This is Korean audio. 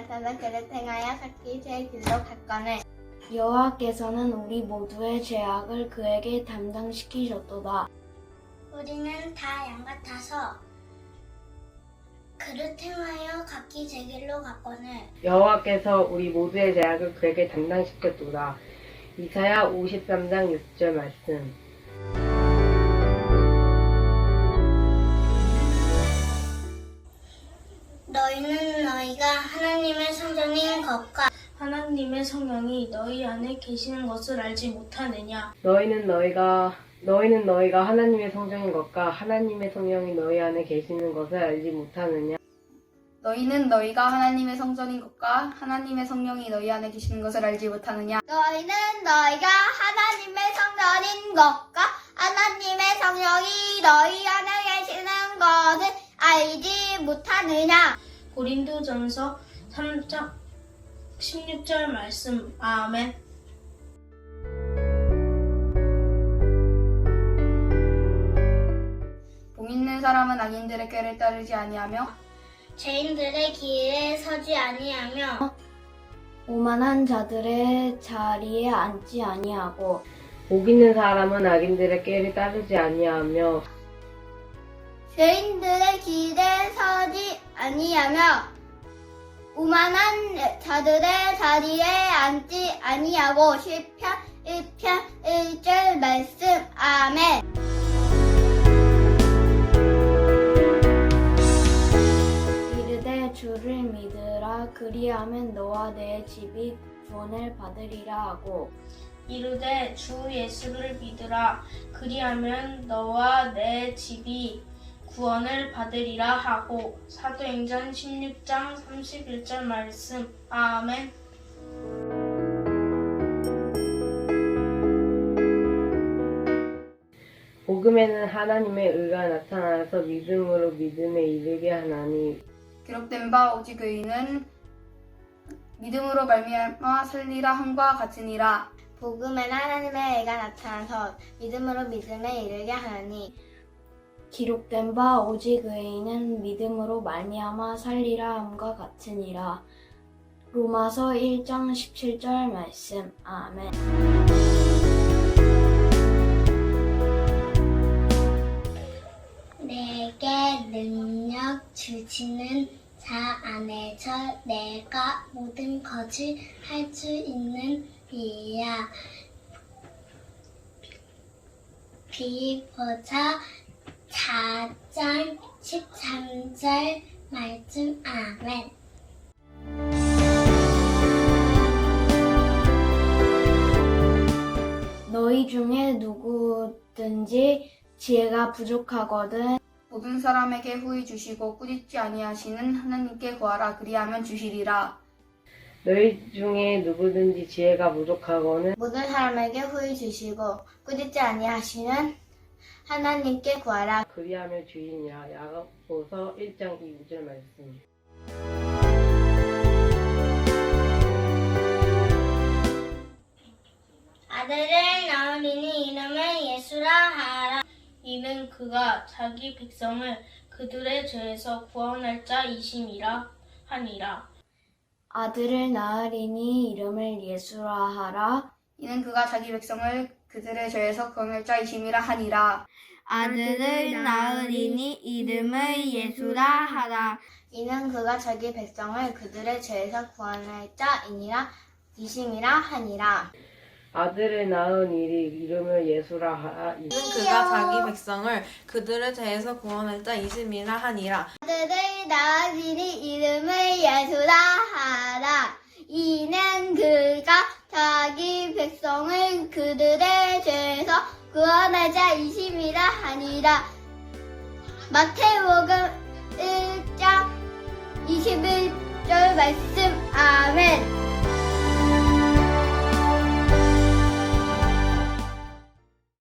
나타나 그를 행하여 각기 제 길로 갔거늘 여호와께서는 우리 모두의 죄악을 그에게 담당시키셨도다. 우리는 다 양같아서 그릇 행하여 각기 제 길로 갔거늘 여호와께서 우리 모두의 죄악을 그에게 담당시켰도다. 이사야 53장 6절 말씀. 것과 하나님의 성령이 너희 안에 계시는 것을 알지 못하느냐? 너희는 너희가 너희는 너희가 하나님의 성전인 것과 하나님의 성령이 너희 안에 계시는 것을 알지 못하느냐? 너희는 너희가 하나님의 성전인 것과 하나님의 성령이 너희 안에 계시는 것을 알지 못하느냐? 너희는 너희가 하나님의 성전인 것과 하나님의 성령이 너희 안에 계시는 것을 알지 못하느냐 고린도전서 3장 16절 말씀. 아멘. 복 있는 사람은 악인들의 꾀를 따르지 아니하며 죄인들의 길에 서지 아니하며 오만한 자들의 자리에 앉지 아니하고 복 있는 사람은 악인들의 꾀를 따르지 아니하며 죄인들의 길에 서지 아니하며 오만한 자들의 자리에 앉지 아니하고 시편 1편 1절 말씀. 아멘. 이르되 주를 믿으라. 그리하면 너와 내 집이 구원을 받으리라 하고. 이르되 주 예수를 믿으라. 그리하면 너와 내 집이 구원을 받으리라 하고 사도행전 16장 31절 말씀. 아멘. 복음에는 하나님의 의가 나타나서 믿음으로 믿음에 이르게 하나니 기록된 바 오직 의인은 믿음으로 말미암아 살리라 함과 같으니라. 복음에는 하나님의 애가 나타나서 믿음으로 믿음에 이르게 하나니 기록된 바 오직 의인은 믿음으로 말미암아 살리라 함과 같으니라. 로마서 1장 17절 말씀. 아멘. 내게 능력 주시는 자 안에서 내가 모든 것을 할 수 있는 이야. 비보자 4장 13절 말씀 아멘. 너희 중에 누구든지 지혜가 부족하거든 모든 사람에게 후히 주시고 꾸짖지 아니하시는 하나님께 구하라 그리하면 주시리라. 너희 중에 누구든지 지혜가 부족하거는 모든 사람에게 후히 주시고 꾸짖지 아니하시는 하나님께 구하라. 그리하며 주이니라 야고보서 1장 2절 말씀. 아들을 낳으리니 이름을 예수라 하라. 이는 그가 자기 백성을 그들의 죄에서 구원할 자이심이라 하니라. 아들을 낳으리니 이름을 예수라 하라. 이는 그가 자기 백성을 그들의 죄에서 구원할 자이심이라 하니라. 아들을 낳으리니 이름을 예수라 하라. 이는 그가 자기 백성을 그들의 죄에서 구원할 자이니라 이심이라 하니라. 아들을 낳은 일이 이름을 예수라 하라. 이는 그가 자기 백성을 그들의 죄에서 구원할 자 이심이라 하니라. 아들을 낳으리니 이름을 예수라 하라. 이는 그가 자기 백성을 그들의 죄에서 구원할 자이심이라 하니라. 마태복음 1장 21절 말씀 아멘.